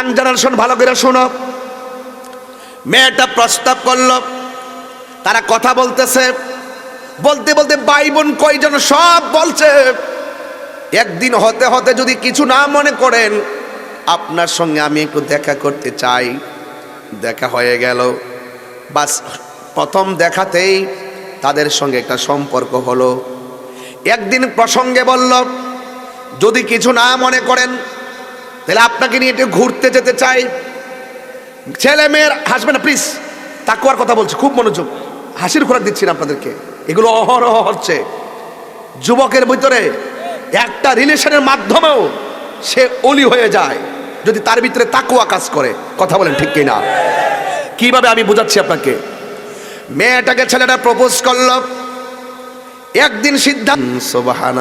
Young generation ভালো করে শোনো। মেয়েটা প্রস্তাব করল, তারা কথা বলতেছে। বলতে বলতে ভাই বোন কয়জন সব বলছে। একদিন হতে হতে যদি কিছু না মনে করেন, আপনার সঙ্গে আমি একটু দেখা করতে চাই। দেখা হয়ে গেল। বাস, প্রথম দেখাতেই তাদের সঙ্গে একটা সম্পর্ক হলো। একদিন প্রসঙ্গে বলল, যদি কিছু না মনে করেন তাহলে আপনাকে নিয়ে একটু ঘুরতে যেতে চাই। ছেলে মেয়ের হাসবে না প্লিজ তাকুয়ার কথা বলছি, খুব মনোযোগ। হাসির খোরাক দিচ্ছি না আপনাদেরকে। এগুলো অহরহ হচ্ছে। যুবকের ভিতরে একটা রিলেশনের মাধ্যমেও সে অলি হয়ে যায়, যদি তার ভিতরে তাকুয়া কাজ করে। কথা বলেন ঠিক কিনা? কীভাবে আমি বুঝাচ্ছি আপনাকে? মেয়েটাকে ছেলেটা প্রপোজ করল। একদিন সিদ্ধান্ত সোবাহান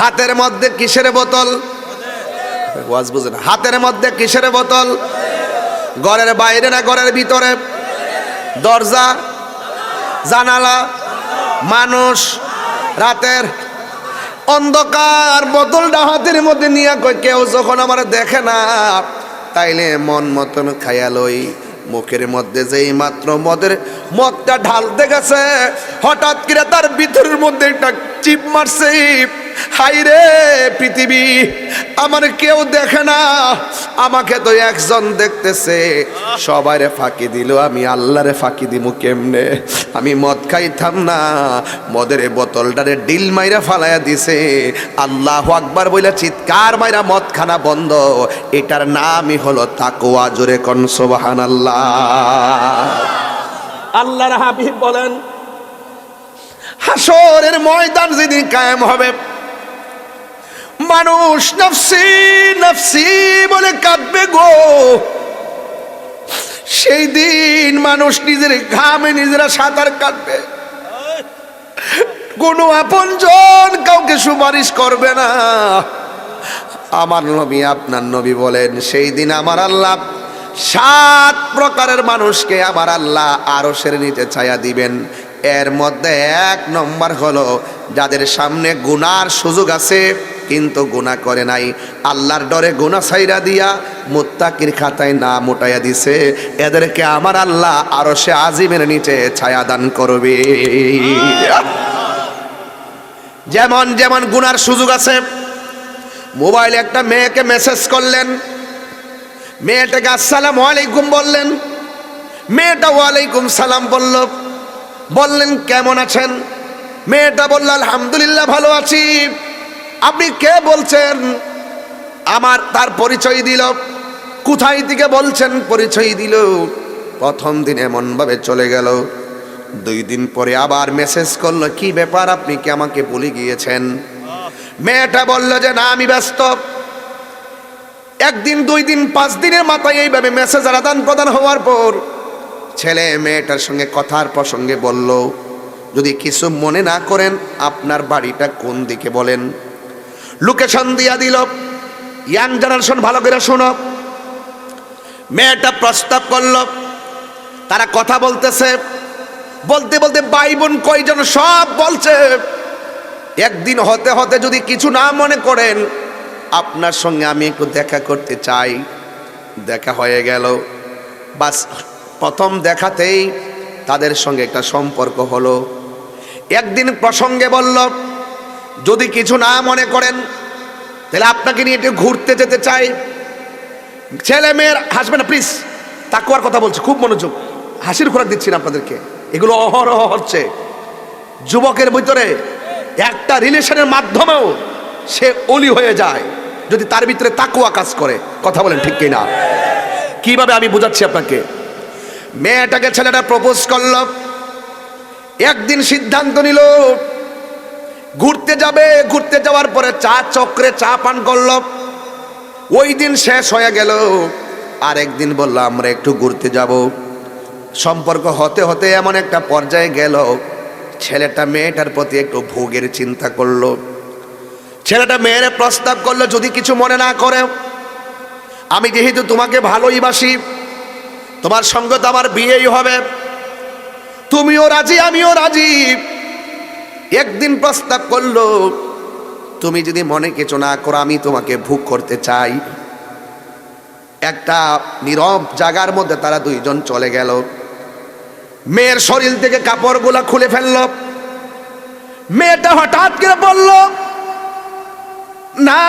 হাতের মধ্যে কিসের বোতল? ওয়াজ বুঝে না। হাতের মধ্যে কিসের বোতল? ঘরের বাইরে না ঘরের ভিতরে? দরজা? জানালা? মানুষ? রাতের? অন্ধকার। বোতলটা হাতের মধ্যে নিয়ে কেউ যখন আমার দেখে না, তাইলে মন মতন খায়ালই মুখের মধ্যে যেই মাত্র মদের মদটা ঢালতে গেছে। হঠাৎ করে তার ভিতরের মধ্যে একটা চিপ মারছে। হাই রে পৃথিবী, আমার কেউ দেখে না। আমাকে তো একজন দেখতেছে। সবাইরে ফাঁকি দিল, আমি আল্লাহরে ফাঁকি দিমু কেমনে? আমি মদ খাইতাম না। মদের বোতলটারে ডিল মাইরা ফালাইয়া দিছে। আল্লাহ আকবার বইলা চিৎকার মাইরা মদ খানা বন্ধ। এটার নামই হলো তাকোয়া জোরে কন সোবাহান আল্লাহ আল্লাহর হাবিব বলেন হাসরের ময়দান যেদিন কায়েম হবে, মানুষ নফসি নফসি বলে কাঁদবে গো। সেই দিন মানুষ নিজের ঘামে নিজেরা সাঁতার কাটবে। কোনো আপনজন কাউকে সুপারিশ করবে না। আমার নবী, আপনার নবী বলেন, সেই দিন আমার আল্লাহ সাত প্রকারের মানুষকে আমার আল্লাহ আরশের নিচে ছায়া দিবেন। এর মধ্যে এক নম্বর হলো, যাদের সামনে গুনার সুযোগ আছে, কিন্তু গুনাহ করে নাই। আল্লাহর ডরে গুনাহ ছাইরা দিয়া মুত্তাকির খাতায় না মোটাইয়া দিছে। এদেরকে আমার আল্লাহ আরও সে আজিমের নিচে ছায়া দান করবে। যেমন যেমন গুনার সুযোগ আছে, মোবাইলে একটা মেয়েকে মেসেজ করলেন মেয়েটাকে আসসালাম আলাইকুম বললেন। মেয়েটা ওয়ালাইকুম সালাম বলল, বললেন, কেমন আছেন? মেয়েটা বলল, আলহামদুলিল্লাহ ভালো আছি। আপনি কে বলছেন? আমার তার পরিচয় দিল। কোথায় থেকে বলছেন? পরিচয় দিল। প্রথম দিন এমনভাবে চলে গেল। দুই দিন পরে আবার মেসেজ করল, কি ব্যাপার? আপনি কি আমাকে বলে গিয়েছেন? মেয়েটা বলল যে, না, আমি ব্যস্ত। একদিন, দুই দিন, পাঁচ দিনের মাথায় এইভাবে মেসেজ আদান প্রদান হওয়ার পর ছেলে মেয়েটার সঙ্গে কথার প্রসঙ্গে বলল, যদি কিছু মনে না করেন, আপনার বাড়িটা কোন দিকে বলেন? লোকেশন দিয়া দিল, ইয়াং জেনারেশন ভালো করে শোনো। মেয়েটা প্রস্তাব করল, তারা কথা বলতেছে। বলতে বলতে ভাই বোন কয়জন সব বলছে। একদিন হতে হতে যদি কিছু না মনে করেন আপনার সঙ্গে আমি একটু দেখা করতে চাই। দেখা হয়ে গেল। বাস, প্রথম দেখাতেই তাদের সঙ্গে একটা সম্পর্ক হলো। একদিন প্রসঙ্গে বলল, যদি কিছু না মনে করেন, তাহলে আপনাকে নিয়ে একটু ঘুরতে যেতে চাই। ছেলে মেয়ের হাসবে না প্লিজ তাকুয়ার কথা বলছি, খুব মনোযোগ। হাসির খোরাক দিচ্ছি না আপনাদেরকে। এগুলো অহরহ হচ্ছে। যুবকের ভিতরে একটা রিলেশনের মাধ্যমেও সে অলি হয়ে যায়। যদি তার ভিতরে তাকুয়া কাজ করে, কথা বলেন ঠিক কিনা? কীভাবে আমি বুঝাচ্ছি আপনাকে? মেয়েটাকে ছেলেটা প্রপোজ করল, একদিন সিদ্ধান্ত নিল, ঘুরতে যাবে। ঘুরতে যাওয়ার পরে চা চক্রে চা পান করল, ওই দিন শেষ হয়ে গেল। আর একদিন বলল, আমরা একটু ঘুরতে যাব। সম্পর্ক হতে হতে এমন একটা পর্যায়ে গেল, ছেলেটা মেয়েটার প্রতি একটু ভোগের চিন্তা করল। ছেলেটা মেয়ের প্রস্তাব করল, যদি কিছু মনে না করে, আমি যেহেতু তোমাকে ভালোই বাসি, তোমার সঙ্গে তো আমার বিয়েই হবে। তুমিও রাজি, আমিও রাজি। একদিন প্রস্তাব করল, তুমি যদি মনে কিছু না করো, আমি তোমাকে ভোগ করতে চাই। একটা নীরব জায়গার মধ্যে তারা দুইজন চলে গেল। মেয়ের শরীর থেকে কাপড়গুলা খুলে ফেলল। মেয়েটা হঠাৎ করে বলল না,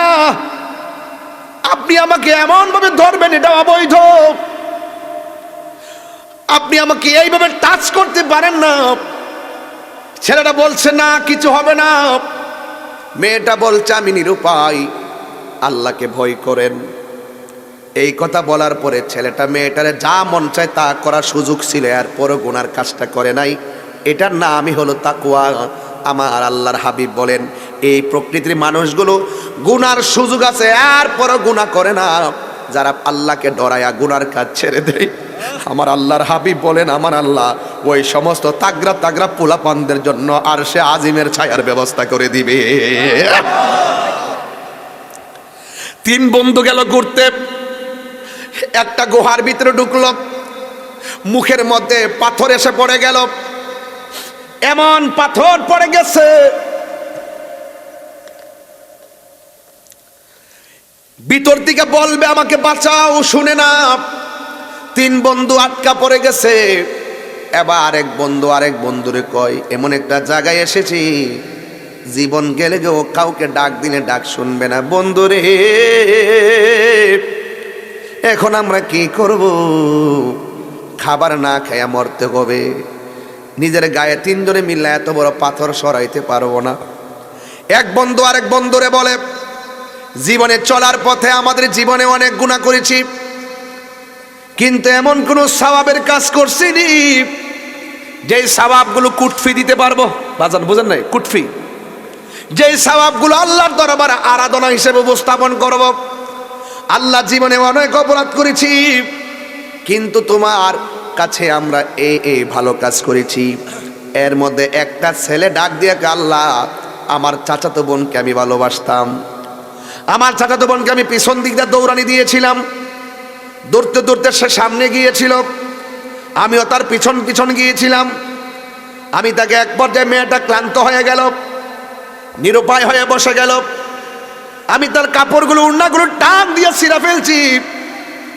আপনি আমাকে এমন ভাবে ধরবেন, এটা অবৈধ। আপনি আমাকে এইভাবে টাচ করতে পারেন না। ছেলেটা বলছে, না, কিছু হবে না। মেয়েটা বলছে, আমি নিরুপায়, আল্লাহকে ভয় করেন। এই কথা বলার পরে ছেলেটা মেয়েটারে যা মন চায় তা করার সুযোগ ছিল আর পরও গুনার কাজটা করে নাই। এটার নামই হলো তাকুয়া আমার আল্লাহর হাবিব বলেন এই প্রকৃতির মানুষগুলো গুনার সুযোগ আছে আর পরও গুণা করে না। যারা আল্লাহকে ডরায়া গুনার কাজ ছেড়ে দেয়। আমার আল্লাহর হাবিব বলেন, আমার আল্লাহ ওই সমস্ত তাগরা তাগরা পোলাপানদের জন্য আর সে আজিমের ছায়ার ব্যবস্থা করে দিবে। তিন বন্ধু গেল ঘুরতে। একটা গুহার ভিতরে ঢুকলো। মুখের মধ্যে পাথর এসে পড়ে গেল। এমন পাথর পড়ে গেছে ভিতর থেকে বলবে, আমাকে বাঁচাও, শুনে না। তিন বন্ধু আটকা পড়ে গেছে। এবার আরেক বন্ধু আরেক বন্ধুরে কয়, এমন একটা জায়গায় এসেছি, জীবন গেলে গেও কাউকে ডাক দিলে ডাক শুনবে না। বন্ধুরে, এখন আমরা কি করব? খাবার না খাইয়া মরতে হবে। নিজের গায়ে তিনজনে মিললে এত বড় পাথর সরাইতে পারব না। এক বন্ধু আরেক বন্ধুরে বলে জীবনে চলার পথে আমাদের জীবনে অনেক গুণা করেছি। কিন্তু এমন কোন স্বভাবের কাজ করছি নি, যেই স্বভাবগুলো কুটফি দিতে পারব। বাজান, বুঝেন নাই? কুটফি। যেই স্বভাবগুলো আল্লাহর দরবার আরাধনা হিসেবে উপস্থাপন করব। আল্লাহ জীবনে অনেক অপরাধ করেছি, কিন্তু তোমার কাছে আমরা এই এই ভালো কাজ করেছি। এর মধ্যে একটা ছেলে ডাক দিয়ে আল্লাহ, আমার চাচাতো বোনকে আমি ভালোবাসতাম। আমার চাচাতো বোনকে আমি পিছন দিক দিয়ে দৌড়ানি দিয়েছিলাম। দৌড়তে দৌড়তে সে সামনে গিয়েছিল। আমিও তার পিছন পিছন গিয়েছিলাম। আমি তাকে এক পর্যায়ে মেয়েটা ক্লান্ত হয়ে গেল, নিরুপায় হয়ে বসে গেল। আমি তার কাপড়গুলো, উন্নাগুলো টান দিয়ে ছিঁড়া ফেলছি।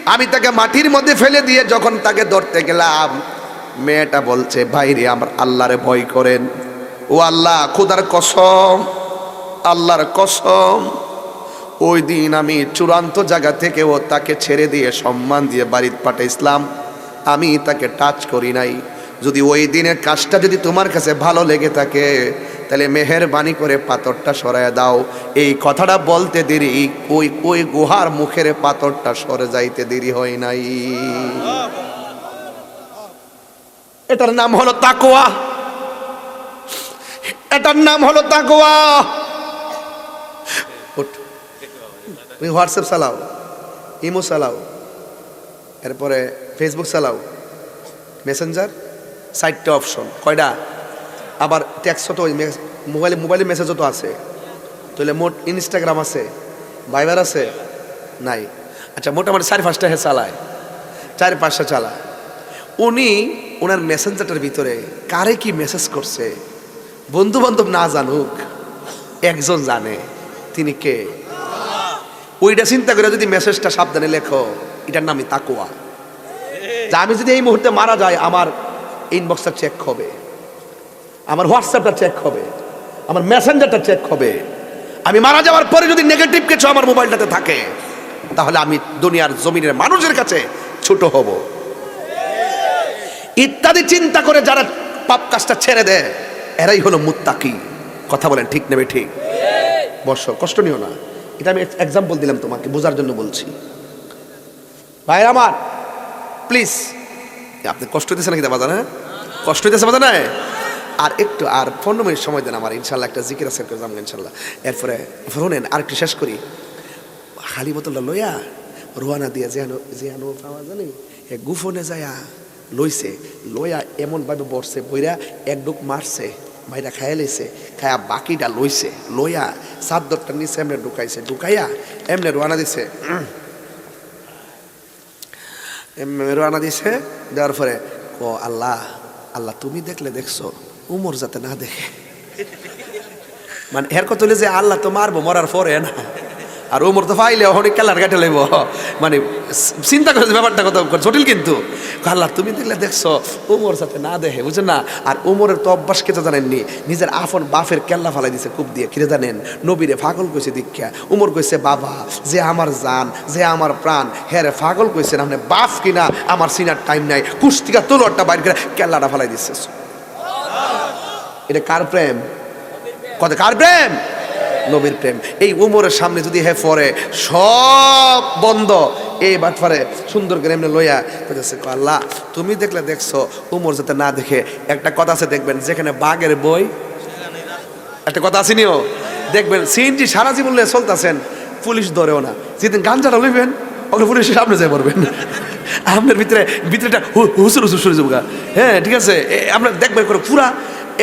আমি তাকে মাটির মধ্যে ফেলে দিয়ে যখন তাকে ধরতে গেলাম, মেয়েটা বলছে, ভাইরে, আমার আল্লাহরে ভয় করেন। ও আল্লাহ, খুদার কসম, আল্লাহর কসম। ওই দিন আমি চূড়ান্ত জায়গা থেকেও তাকে ছেড়ে দিয়ে সম্মান দিয়ে বাড়িতে পাঠাইছিলাম। আমি তাকে টাচ করি নাই। যদি ওই দিনের কাজটা যদি তোমার কাছে ভালো লেগে থাকে, তাহলে মেহেরবানি করে পাথরটা সরায় দাও। এই কথাটা বলতে দেরি, ওই ওই গুহার মুখের পাথরটা সরে যাইতে দেরি হয় নাই। এটার নাম হলো তাকোয়া এটার নাম হলো তাকোয়া। তুমি হোয়াটসঅ্যাপ চালাও, ইমো চালাও, এরপরে ফেসবুক চালাও মেসেঞ্জার সাইটটা অপশন কয়টা? আবার ট্যাক্সও তো মোবাইলে মোবাইলে মেসেজও তো আছে। তাহলে মোট ইনস্টাগ্রাম আছে ভাইবার আছে, নাই। আচ্ছা মোটামুটি চারি পাঁচটা হে চালায়। চারি পাঁচটা চালায়। উনি ওনার মেসেঞ্জারটার ভিতরে কারে কি মেসেজ করছে বন্ধু বান্ধব না জানুক, একজন জানে, তিনি কে? ওইটা চিন্তা করে যদি মেসেজটা সাবধানে লেখো, এটার নামই তাকুয়া যে আমি যদি এই মুহূর্তে মারা যাই, আমার ইনবক্সটা চেক হবে, আমার হোয়াটসঅ্যাপটা চেক হবে, আমার মেসেঞ্জারটা চেক হবে। আমি মারা যাওয়ার পরে যদি নেগেটিভ কিছু আমার মোবাইলটাতে থাকে, তাহলে আমি দুনিয়ার জমিনের মানুষের কাছে ছোট হব। ইত্যাদি চিন্তা করে যারা পাপ কাজটা ছেড়ে দেয়, এরাই হলো মুত্তাকি। কথা বলেন ঠিক নেবে ঠিক? বর্ষ কষ্ট নিও না। এটা আমি এক্সাম্পল দিলাম তোমাকে, বোঝার জন্য বলছি। ভাই আমার প্লিজ আপনি কষ্ট হইতেছে নাকি বাজার হ্যাঁ? কষ্ট হইতেছে বাজার না আর একটু, আর পনেরো মিনিট সময় দেন আমার, ইনশাল্লাহ একটা জিকির আছে করে যাব ইনশাল্লাহ। এরপরে শোনেন আর একটু শেষ করি। খালি বোতলটা লইয়া, রোয়ানা দিয়ে যেন যেন পাওয়া জানি এ গুফনে যায়া লইছে, লইয়া এমনভাবে বসছে বইরা এক ডুক মারছে। মাইরা খাইয়া লইছে খায়া বাকিটা লইছে, লইয়া চাদরটা নিচে এমনি ঢুকাইছে, ঢুকাইয়া এমনি রোয়ানা দিছে। রোয়ানা দিছে, দেওয়ার পরে ও আল্লাহ আল্লাহ, তুমি দেখলে দেখছ, উমর যাতে না দেখে। মানে এর কথা যে, আল্লাহ তো মারবো, মরার পরে না। আর ওমর তো ফাইলে অনেক কালার কাটে লইব। মানে চিন্তা করেছে ব্যাপারটা কত জটিল কিন্তু। আল্লাহ, তুমি দেখলে দেখছ, ওমর সাথে না দেখে, বুঝছেন না? আর ওমরের তো অভ্যাস খেতে জানেননি। নিজের আফন বাফের কেল্লা ফালাই দিছে কূপ দিয়ে, কিরে জানেন? নবীরে ফাগল কইছে দীক্ষা। উমর কইছে, বাবা, যে আমার জান, যে আমার প্রাণ হ্যাঁ রে, পাগল কইছে আপনি বাফ কিনা, আমার সিনার টাইম নাই। কুস্তিকা তোলরটা বাইর করে কেল্লাটা ফালাই দিচ্ছে এটা কার প্রেম? কত কার প্রেম? নবীর প্রেম। এই উমরের সামনে যদি হে পরে, সব বন্ধ। এই বাটফারে সুন্দর করে এমনি লইয়া কইতেছে আল্লাহ, তুমি দেখলে দেখছ, উমর যাতে না দেখে। একটা কথা আছে, দেখবেন, যেখানে বাঘের বই, একটা কথা আছে নিও। দেখবেন, সিএনজি সারা জীবন লইয়া চলতেছেন, পুলিশ ধরেও না। যেদিন গাঞ্জাটা লইবেন ওকে পুলিশের সামনে যাই পড়বেন আপনার ভিতরে ভিতরেটা হুসুর হুসুর সরে যাব হ্যাঁ ঠিক আছে? আপনার দেখবেন করে পুরা,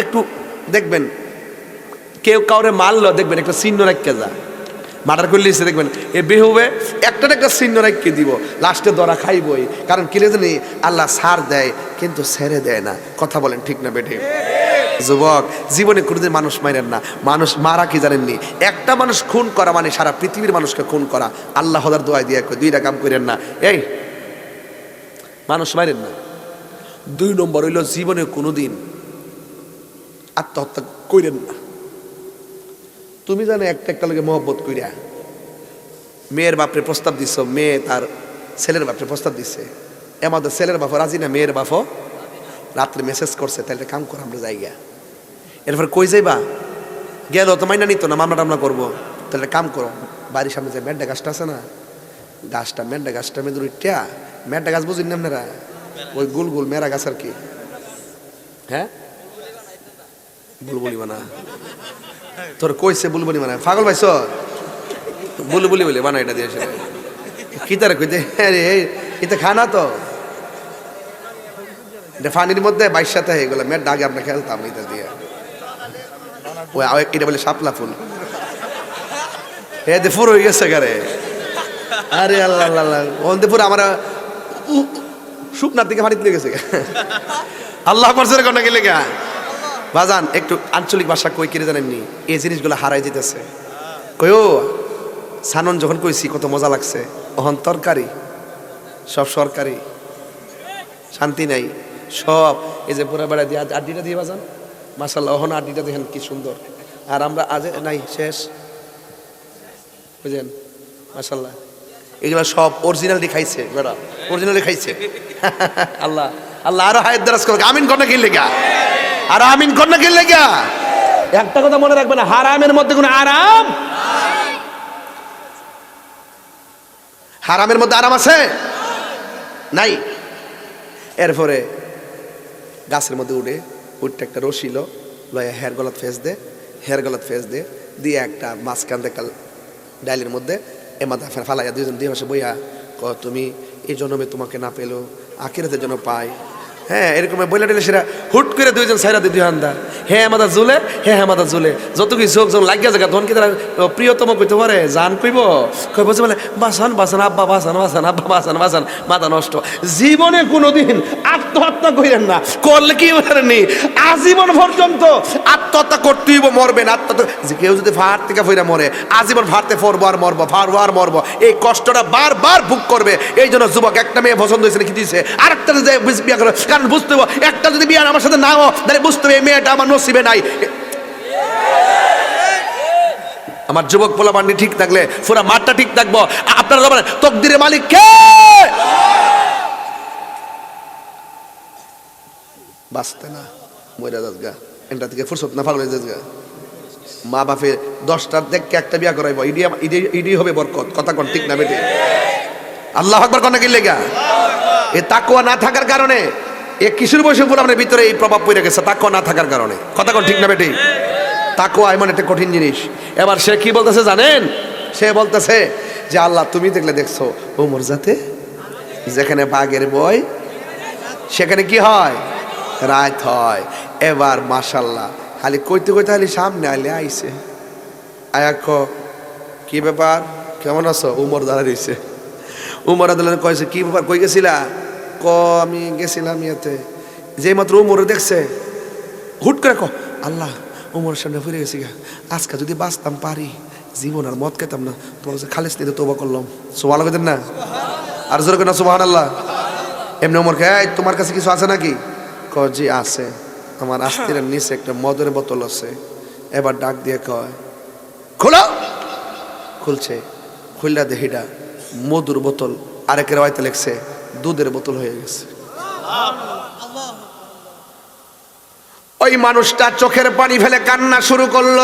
একটু দেখবেন কেউ কাউরে মারলো, দেখবেন একটা চিহ্ন রাখতে যা মার্ডার করলে এসে দেখবেন, এ বেহুবে একটা একটা চিহ্ন রাখতে দিব লাস্টে ধরা খাইবই। কারণ কিলে জানি, আল্লাহ সার দেয়, কিন্তু ছেড়ে দেয় না। কথা বলেন ঠিক না বেটে যুবক, জীবনে কোনোদিন মানুষ মারেন না। মানুষ মারা কি জানেননি? একটা মানুষ খুন করা মানে সারা পৃথিবীর মানুষকে খুন করা। আল্লাহ হদার দোয়াই দিয়ে দুইটা কাম করেন না। এই, মানুষ মারেন না। দুই নম্বর হইল, জীবনে কোনোদিন আত্মহত্যা করেন না। তুমি জানো একটা একটা লোকে মহব্বত কইরা মেয়ের বাপরে প্রস্তাব দিছ, মেয়ে তার ছেলের বাপরে প্রস্তাব দিছে। আমাদের ছেলের বাপ রাজি না, মেয়ের বাপ রাত্রে মেসেজ করছে, তাহলে কাম কর, আমরা যাইগা এরপর কই যাইবা? গেল, তো মাইনা নিত না, মামলা টামলা করব। তাহলে কাম করো, বাড়ির সামনে যে মেড্ডা গাছটা আছে না, গাছটা, মেড্ডা গাছটা মেদুর ইটিয়া, মেড্ডা গাছ বুঝিনি আপনারা? ওই গুল গুল মেরা গাছ আর কি। হ্যাঁ? বুলবুলি বানা। তোর কইছে বুলবুলি বানা পাগল পাইছ? বুলবুলি বলে বানা এটা দিয়েছে কি তার কইতে আরে এটা খানা তো। ফানির মধ্যে বাইশ সাথে হয়ে গেল। মেয়ের ডাগে আমরা খেলতাম এটা দিয়ে। ওই এটা বলে শাপলা ফুল। হে দে ফুর হয়ে গেছে গারে আরে আল্লাহ আল্লাহ আল্লাহ। ওন দে পুরো আমার শুকনার দিকে ফানিতে গেছে আল্লাহ করছে কোনটা গেলে গা বাজান, একটু আঞ্চলিক ভাষা কই কিনে জানেননি এই জিনিসগুলো হারাই যেতেছে কয়ও সানন যখন কইছি, কত মজা লাগছে। অহন তরকারি, সব সরকারি। শান্তি নাই। সব, এই যে পুরা বেড়া দিয়ে আড্ডিটা দিয়ে বাজান। মাসাল্লাহ অহন আড্ডিটা দেখেন কি সুন্দর। আর আমরা আজ নাই, শেষ। বুঝলেন? মাসাল্লাহ এগুলো সব অরিজিনালি খাইছে, বেড়া। অরিজিনালি খাইছে। আল্লাহ আল্লাহ আরও হায়াত দারাজ আমিন কন্যা কিনলে গা আর আমিন কন্যা কিনলে গা একটা কথা মনে রাখবেন হারামের মধ্যে কোনো আরাম? হারামের মধ্যে আরাম আছে? নাই। এরপরে গাছের মধ্যে উঠে উঠতে একটা রশিল লয়ে হেয়ার গলাত ফেস দে হেয়ার গলাত ফেস দে দিয়ে একটা মাঝখান একটা ডাইলের মধ্যে এ মাথা ফের ফালাইয়া দুইজন দিয়ে বসে বইয়া ক তুমি এই জন্মে তোমাকে না পেল আখিরাতের জন্য পাই হ্যাঁ এরকম বইলা টেলে সেরা হুট করে দুইজন সাইরা দুই হান্দা হ্যাঁ আমাদের জুলে হে আমাদের জুলে যত কি চোখ যখন লাগিয়া জায়গা, তখন কি তারা প্রিয়তম কইতে পারে? জান কইব? কই বলছে বলে, বাসান বাসান, আব্বা, বাসান বাসান, আব্বা, বাসান বাসান, মাথা নষ্ট। জীবনে কোনোদিন আত্মহত্যা কইরেন না। করলে কি পারেননি আজীবন পর্যন্ত আত্মহত্যা করতেই মরবেন আত্মহত্যা যে কেউ যদি ফার থেকে ফইরা মরে, আজীবন ফারতে ফরবো আর মরবো, ফারবো আর মরবো। এই কষ্টটা বারবার ভোগ করবে। এই জন্য যুবক একটা মেয়ে পছন্দ হয়েছে কি দিয়েছে আরেকটা যদি বিয়ে করে কারণ বুঝতে হবে, একটা যদি বিয়ে আমার সাথে না হয় তাহলে বুঝতে হবে এই মেয়েটা আমার নসিবে নাই। আমার যুবক পোলা বান্ডি ঠিক থাকলে, পুরা মাঠটা ঠিক থাকব। আপনারা বলেন, তকদিরের মালিক কে? বাঁচতে না, মইরা যাস গা। এটা থেকে ফুরসত না পাগল গা। মা বাপে দশটার দেখকে একটা বিয়া করাইব, ইডি ইডি হবে বরকত, কথা কোন ঠিক না বেটে? আল্লাহ আকবার কোন কি লেগা? এ তাকুয়া না থাকার কারণে এ কিশোর বয়সে আপনার ভিতরে এই প্রভাব পড়ে গেছে তাকুয়া না থাকার কারণে। কথা কোন ঠিক না বেটে? তাকুয়া এমন একটা কঠিন জিনিস। এবার সে কি বলতেছে জানেন? সে বলতেছে যে, আল্লাহ, তুমি দেখলে দেখছ, ওমর যাতে যেখানে বাঘের বই সেখানে কি হয়? রাত হয়। এবার মাশাল্লাহ খালি কইতে কইতে খালি সামনে আইলে আইছে। আয়া ক ব্যাপার? কেমন আছো? উমর দাঁড়া রইছে। উমর আদালত কয়েছে কি ব্যাপার? কই গেছিলা? ক আমি গেছিলাম ইয়েতে। যে মাত্র উমর দেখছে, হুট করে ক আল্লাহ ওমর সামনে ফিরে গেছি গা। আজকে যদি বাঁচতাম পারি, জীবন আর মদ খেতাম না। তোমার কাছে খালিস নিতে তোবা করলাম। সোভালো কেতেন না? আর জোরে কেন সোভান আল্লাহ এমনি ওমর কে তোমার কাছে কিছু আছে নাকি? ক জি, আছে। আমার আস্তিরের নিচে একটা মদের বোতল আছে। এবার ডাক দিয়ে কয়, খোলো! খুলছে। খুললা দেহিটা মধুর বোতল। আরেকের হয়তো লেখছে দুধের বোতল হয়ে গেছে। ওই মানুষটা চোখের পানি ফেলে কান্না শুরু করল।